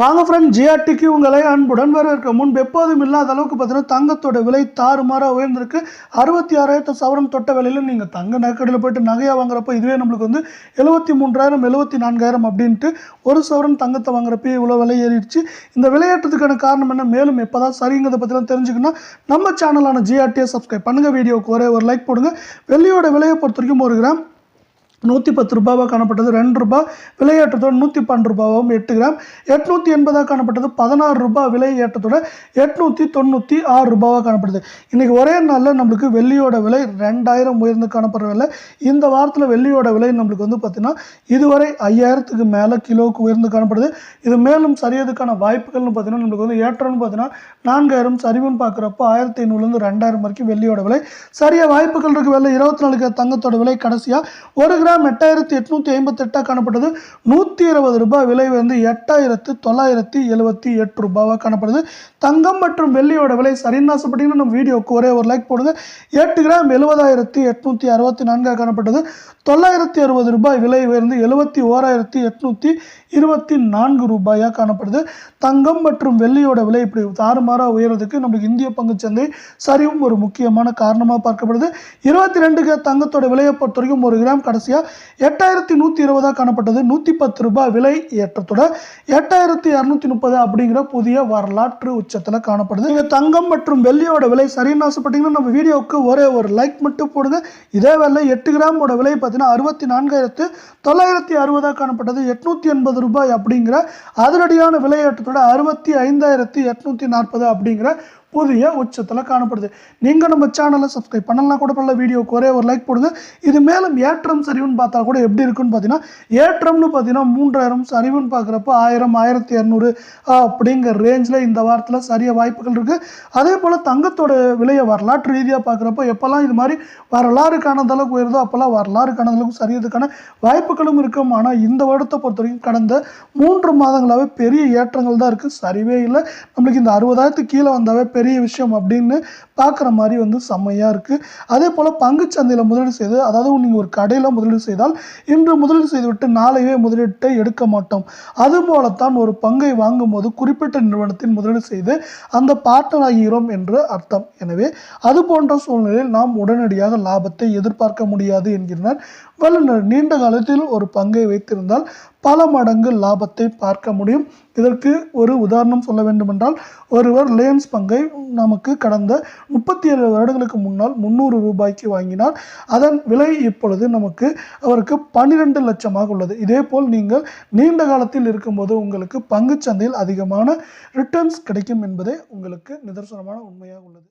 வாங்க ஃப்ரெண்ட் ஜிஆர்டிக்கு உங்களை அன்புடன் வரவேற்க முன்பு எப்போதும் இல்லாத அளவுக்கு பார்த்தீங்கன்னா தங்கத்தோட விலை தாறுமாறாக உயர்ந்திருக்கு. அறுபத்தி ஆறாயிரத்து சவரம் தொட்ட விலையில் நீங்கள் தங்க நகைக்கடையில் போயிட்டு நகையாக வாங்குறப்ப இதுவே நம்மளுக்கு வந்து எழுபத்தி மூன்றாயிரம் எழுபத்தி நான்காயிரம் அப்படின்ட்டு ஒரு சவரன் தங்கத்தை வாங்குறப்ப இவ்வளோ விலை ஏறிடுச்சு. இந்த விலையேற்றத்துக்கான காரணம் என்ன? மேலும் எப்போ தான் சரிங்கிறத பற்றிலாம் தெரிஞ்சுக்கணும் நம்ம சேனலான ஜிஆர்டியை சப்ஸ்கிரைப் பண்ணுங்கள் வீடியோவுக்கு ஒரே ஒரு லைக் போடுங்க. வெள்ளியோட விலையை பொறுத்த வரைக்கும் ஒரு கிராம் நூற்றி பத்து ரூபாவாக காணப்பட்டது ரெண்டு ரூபாய் விலையேற்றத்தோடு நூற்றி பன்னெண்டு ரூபாவும் எட்டு கிராம். எட்நூற்றி எண்பதாக காணப்பட்டது பதினாறு ரூபாய் விலை ஏற்றத்தோட எட்நூற்றி தொண்ணூற்றி ஆறு ரூபாவாக காணப்படுது. இன்றைக்கி ஒரே நாளில் நம்மளுக்கு வெள்ளியோட விலை ரெண்டாயிரம் உயர்ந்து காணப்படுற விலை இந்த வாரத்தில் வெள்ளியோட விலை நம்மளுக்கு வந்து பார்த்திங்கன்னா இதுவரை ஐயாயிரத்துக்கு மேலே கிலோவுக்கு உயர்ந்து காணப்படுது. இது மேலும் சரியதுக்கான வாய்ப்புகள்னு பார்த்திங்கன்னா நம்மளுக்கு வந்து ஏற்றம்னு பார்த்தீங்கன்னா நான்காயிரம் சரிவுன்னு பார்க்குறப்போ ஆயிரத்தி ஐநூறுலேருந்து ரெண்டாயிரம் வரைக்கும் வெள்ளியோட விலை. சரியாக வாய்ப்புகள் இருக்குது வெள்ளை இருபத்தி நாலு தங்கத்தோட விலை கடைசியாக ஒரு கிராம் எட்டாயிரத்தி எட்நூற்றி ஐம்பத்தெட்டாக காணப்பட்டது. நூற்றி இருபது ரூபாய் விலை வந்து எட்டாயிரத்து தொள்ளாயிரத்தி எழுபத்தி எட்டு ரூபாவாக காணப்படுது. தங்கம் மற்றும் வெள்ளியோட விலை சரின்னு ஆசைப்பட்டீங்கன்னா நம்ம வீடியோக்கு ஒரே ஒரு லைக் போடுங்க. எட்டு கிராம் எழுபதாயிரத்தி எட்நூற்றி அறுபத்தி நான்காக காணப்பட்டது. தொள்ளாயிரத்தி அறுபது ரூபாய் விலை உயர்ந்து எழுபத்தி ஓராயிரத்தி எட்நூற்றி இருபத்தி நான்கு ரூபாயாக காணப்படுது. தங்கம் மற்றும் வெள்ளியோட விலை இப்படி தாறுமாறாக உயர்றதுக்கு நம்மளுக்கு இந்திய பங்குச்சந்தை சரிவும் ஒரு முக்கியமான காரணமாக பார்க்கப்படுது. இருபத்தி ரெண்டுக்கு தங்கத்தோட விலையை பொறுத்த வரைக்கும் ஒரு கிராம் கடைசியாக எட்டாயிரத்தி நூற்றி இருபதாக காணப்பட்டது. நூற்றி பத்து ரூபாய் விலை ஏற்றத்தோட எட்டாயிரத்தி இரநூத்தி முப்பது அப்படிங்கிற புதிய வரலாற்று உச்சத்தில் காணப்படுது. நீங்கள் தங்கம் மற்றும் வெள்ளியோட விலை சரின்னு ஆசைப்பட்டீங்கன்னா நம்ம வீடியோவுக்கு ஒரே ஒரு லைக் மட்டும் போடுங்க. இதே வேலை எட்டு கிராமோட விலை பார்த்தீங்கன்னா அறுபத்தி நான்காயிரத்து தொள்ளாயிரத்தி அறுபதாக காணப்பட்டது. எட்நூற்றி எண்பது ரூபாய் அப்படிங்கிற அதிரடியான விலையேற்றத்தோட அறுபத்தி ஐந்தாயிரத்தி எட்நூற்றி நாற்பது அப்படிங்கிற புதிய உச்சத்தில் காணப்படுது. நீங்கள் நம்ம சேனலை சப்ஸ்கிரைப் பண்ணலாம் கூட பண்ணல வீடியோக்கு ஒரே ஒரு லைக் போடுங்க. இது மேலும் ஏற்றம் சரிவுன்னு பார்த்தா கூட எப்படி இருக்குன்னு பார்த்தீங்கன்னா ஏற்றம்னு பார்த்தீங்கன்னா மூன்றாயிரம் சரிவுன்னு பார்க்குறப்ப ஆயிரம் ஆயிரத்தி இரநூறு அப்படிங்கிற ரேஞ்சில் இந்த வாரத்தில் சரிய வாய்ப்புகள் இருக்குது அதே போல் தங்கத்தோட விலையை வரலாற்று ரீதியாக பார்க்குறப்ப எப்போல்லாம் இது மாதிரி வரலாறு காணந்த அளவுக்கு உயருதோ அப்போல்லாம் வரலாறு காணந்த அளவுக்கு சரியதுக்கான வாய்ப்புகளும் இருக்கும். ஆனால் இந்த வருடத்தை பொறுத்த வரைக்கும் கடந்த மூன்று மாதங்களாகவே பெரிய ஏற்றங்கள் தான் இருக்குது சரிவே இல்லை. நம்மளுக்கு இந்த அறுபதாயிரத்துக்கு கீழே வந்தாவே பெரிய பெரிய விஷயம் அப்படின்னு பார்க்குற மாதிரி வந்து செம்மையாக இருக்குது அதே போல் பங்குச்சந்தையில் முதலீடு செய்து அதாவது நீங்கள் ஒரு கடையில் முதலீடு செய்தால் இன்று முதலீடு செய்துவிட்டு நாளையே முதலீட்டை எடுக்க மாட்டோம். அதுபோலத்தான் ஒரு பங்கை வாங்கும்போது குறிப்பிட்ட நிறுவனத்தின் முதலீடு செய்து அந்த பார்ட்னர் ஆகிறோம் என்று அர்த்தம். எனவே அது போன்ற சூழ்நிலையில் நாம் உடனடியாக லாபத்தை எதிர்பார்க்க முடியாது என்கிறார். வல்லுநர் நீண்ட காலத்தில் ஒரு பங்கை வைத்திருந்தால் பல மடங்கு லாபத்தை பார்க்க முடியும். இதற்கு ஒரு உதாரணம் சொல்ல வேண்டுமென்றால் ஒருவர் லேன்ஸ் பங்கை நமக்கு கடந்த முப்பத்தி ஏழு வருடங்களுக்கு முன்னால் முந்நூறு ரூபாய்க்கு வாங்கினார். அதன் விலை இப்பொழுது நமக்கு அவருக்கு பன்னிரெண்டு லட்சமாக உள்ளது. இதேபோல் நீங்கள் நீண்ட காலத்தில் இருக்கும்போது உங்களுக்கு பங்குச்சந்தையில் அதிகமான ரிட்டர்ன்ஸ் கிடைக்கும் என்பதே உங்களுக்கு நிதர்சனமான உண்மையாக உள்ளது.